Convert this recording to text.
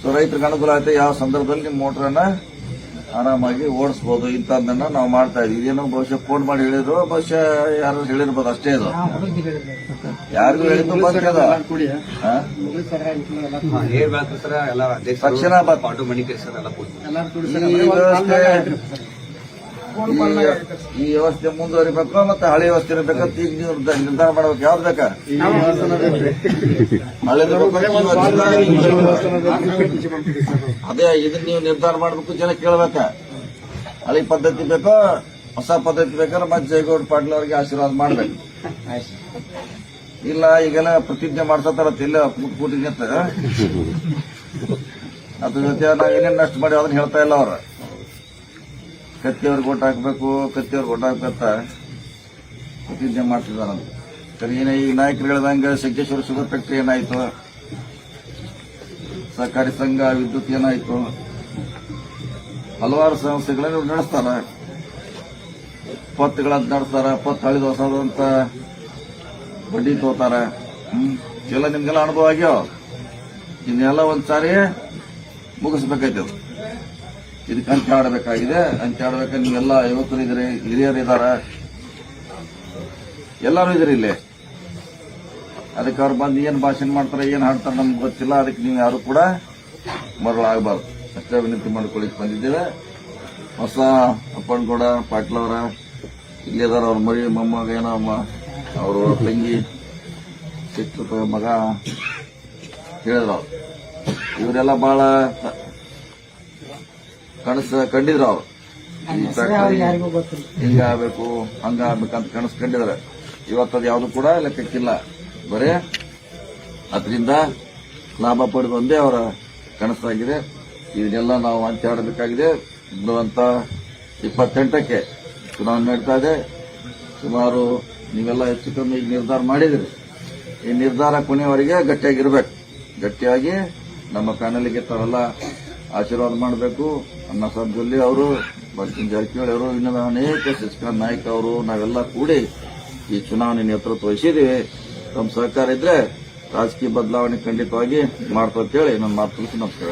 So ರೈತರಿಗೆ ಅನುಕೂಲ ಆಯ್ತು ಯಾವ ಸಂದರ್ಭದಲ್ಲಿ ನಿಮ್ಮ ಮೋಟ್ರನ್ನ ಆರಾಮಾಗಿ ಓಡಿಸ್ಬೋದು ಇಂಥದ್ದನ್ನ ನಾವು ಮಾಡ್ತಾ ಇದೀವಿ ಇದೇನೋ ಬಹುಶಃ ಫೋನ್ ಮಾಡಿ ಹೇಳಿದ್ರು ಬಹುಶಃ ಯಾರು ಹೇಳಿರ್ಬೋದು ಅಷ್ಟೇ ಇದು ಯಾರಿಗೂ ಹೇಳಿದ್ದು ಬಂದಿಲ್ಲ ಹಾ? ಹೇಳ್ಬೇಕು ಸರ್ ಎಲ್ಲ ತಕ್ಷಣ ಈ ವ್ಯವಸ್ಥೆ ಮುಂದುವರಿಬೇಕು ಮತ್ತೆ ಹಳೆ ವ್ಯವಸ್ಥೆ ಇರಬೇಕಂತ ಈಗ ನೀವು ನಿರ್ಧಾರ- ಮಾಡಬೇಕು. ಯಾವ್ದು ಬೇಕಾ? ಹಳೆದು ಅದೇ ಇದನ್ನ ನೀವು ನಿರ್ಧಾರ ಮಾಡ್ಬೇಕು ಜನ ಕೇಳ್ಬೇಕ. ಹಳೆ ಪದ್ಧತಿ ಬೇಕೋ ಹೊಸ ಪದ್ಧತಿ ಬೇಕಾದ್ರೆ ಮತ್ತೆ ಜಯಗೌಡ ಪಾಟೀಲ್ ಅವರಿಗೆ ಆಶೀರ್ವಾದ ಮಾಡ್ಬೇಕು. ಇಲ್ಲ ಈಗೆಲ್ಲ ಪ್ರತಿಜ್ಞೆ ಮಾಡ್ಸತ್ತಾರ ಇಲ್ಲ ಕೂಟಿಗೆ ಅಂತ. ಅದ್ರ ಜೊತೆ ನಾವು ಏನೇನು ನಷ್ಟ ಮಾಡಿ ಅದನ್ನ ಹೇಳ್ತಾ ಇಲ್ಲ ಅವ್ರ. ಕತ್ತಿಯವ್ರಿಗೆ ಓಟ್ ಹಾಕ್ಬೇಕು, ಕತ್ತಿಯವ್ರಿಗೆ ಓಟ್ ಹಾಕ್ಬೇಕಂತ ಪ್ರತಿಜ್ಞೆ ಮಾಡ್ತಿದ್ದಾರೆ. ಸರಿ, ಏನೇ ಈ ನಾಯಕರು ಹೇಳ್ದಂಗ ಶಂಕೇಶ್ವರ ಶುಗರ್ ಫ್ಯಾಕ್ಟ್ರಿ ಏನಾಯ್ತು? ಸಹಕಾರಿ ಸಂಘ, ವಿದ್ಯುತ್ ಏನಾಯ್ತು? ಹಲವಾರು ಸಂಸ್ಥೆಗಳನ್ನು ನಡೆಸ್ತಾರ. ಪತ್ಗಳಂತ ನಡೆಸ್ತಾರ, ಪತ್ತು ಹಳಿದ ಹೊಸದಂತ ಬಡ್ಡಿ ತೋತಾರ. ಎಲ್ಲ ನಿಮ್ಗೆಲ್ಲ ಅನುಭವ ಆಗ್ಯಾವ? ಇನ್ನೆಲ್ಲ ಒಂದ್ಸಾರಿ ಮುಗಿಸ್ಬೇಕಾಯ್ತು. ಇದು. ಇದಕ್ಕೆ ಅಂತ್ಯ ಆಡ್ಬೇಕಾದ್ರೆ ನೀವೆಲ್ಲ ಯುವಕರು ಇದ್ರಿ ಹಿರಿಯರು ಇದಾರ ಎಲ್ಲರೂ ಇದ್ರಿ ಇಲ್ಲಿ. ಅದಕ್ಕೆ ಅವ್ರು ಬಂದು ಏನು ಭಾಷಣ ಮಾಡ್ತಾರೆ, ಏನು ಹಾಡ್ತಾರೆ ನಮ್ಗೆ ಗೊತ್ತಿಲ್ಲ. ಅದಕ್ಕೆ ನೀವು ಯಾರು ಕೂಡ ಮರಳಾಗಬಾರ್ದು. ಅಷ್ಟೇ ವಿನಂತಿ ಮಾಡ್ಕೊಳ್ಳಿ ಬಂದಿದ್ದೇವೆ. ಹೊಸ ಅಪ್ಪಣ್ಣಗೌಡ ಪಾಟೀಲ್ ಅವರ ಇಲ್ಲಿ ಅದಾರ ಅವ್ರ ಮರಿ, ಮೊಮ್ಮಗ, ಏನೋ ಅವರು ತಂಗಿ ಚಿತ್ರ ಮಗ ಹೇಳಿದ್ರು ಇವರೆಲ್ಲ ಬಹಳ ಕನಸು ಕಂಡಿದ್ರ ಅವ್ರು. ಹಿಂಗ ಆಗ್ಬೇಕು ಹಂಗ ಆಗ್ಬೇಕಂತ ಕನಸು ಕಂಡಿದ್ರ ಇವತ್ತದ ಯಾವ್ದು ಕೂಡ ಲೆಕ್ಕಕ್ಕಿಲ್ಲ. ಬರೇ ಅದರಿಂದ ಲಾಭ ಪಡೆದು ಒಂದೇ ಅವರ ಕನಸಾಗಿದೆ. ಇದನ್ನೆಲ್ಲ ನಾವು ಅಂತ್ಯ ಆಡಬೇಕಾಗಿದೆ ಬರುವಂತ ಇಪ್ಪತ್ತೆಂಟಕ್ಕೆ ಚುನಾವಣೆ ನಡೀತಾ ಇದೆ. ಸುಮಾರು ನೀವೆಲ್ಲ ಹೆಚ್ಚು ಕಮ್ಮಿ ಈಗ ನಿರ್ಧಾರ ಮಾಡಿದಿರಿ ಈ ನಿರ್ಧಾರ ಕೊನೆಯವರೆಗೆ ಗಟ್ಟಿಯಾಗಿರ್ಬೇಕು. ಗಟ್ಟಿಯಾಗಿ ನಮ್ಮ ಪ್ಯಾನಲ್ಗೆ ತಾವೆಲ್ಲ ಆಶೀರ್ವಾದ ಮಾಡಬೇಕು. ಅನ್ನ ಸಾಬ್ ಜೊಲ್ಲೆ ಅವರು ಬರ್ತಿನ್ ಜಾರಕಿಹೊಳಿ ಅವರು ಇನ್ನ ಅನೇಕ ಶಿಕ್ಷಕ ನಾಯ್ಕ ಅವರು, ನಾವೆಲ್ಲ ಕೂಡಿ ಈ ಚುನಾವಣೆ ನೇತೃತ್ವ ವಹಿಸಿದ್ದೀವಿ ತಮ್ಮ ಸಹಕಾರ ಇದ್ರೆ ರಾಜಕೀಯ ಬದಲಾವಣೆ ಖಂಡಿತವಾಗಿ ಮಾಡ್ತೇಳಿ ಅಂತೇಳಿ ನನ್ನ ಮಾತು ತಿಳಿಸಿ ನಮಸ್ಕಾರ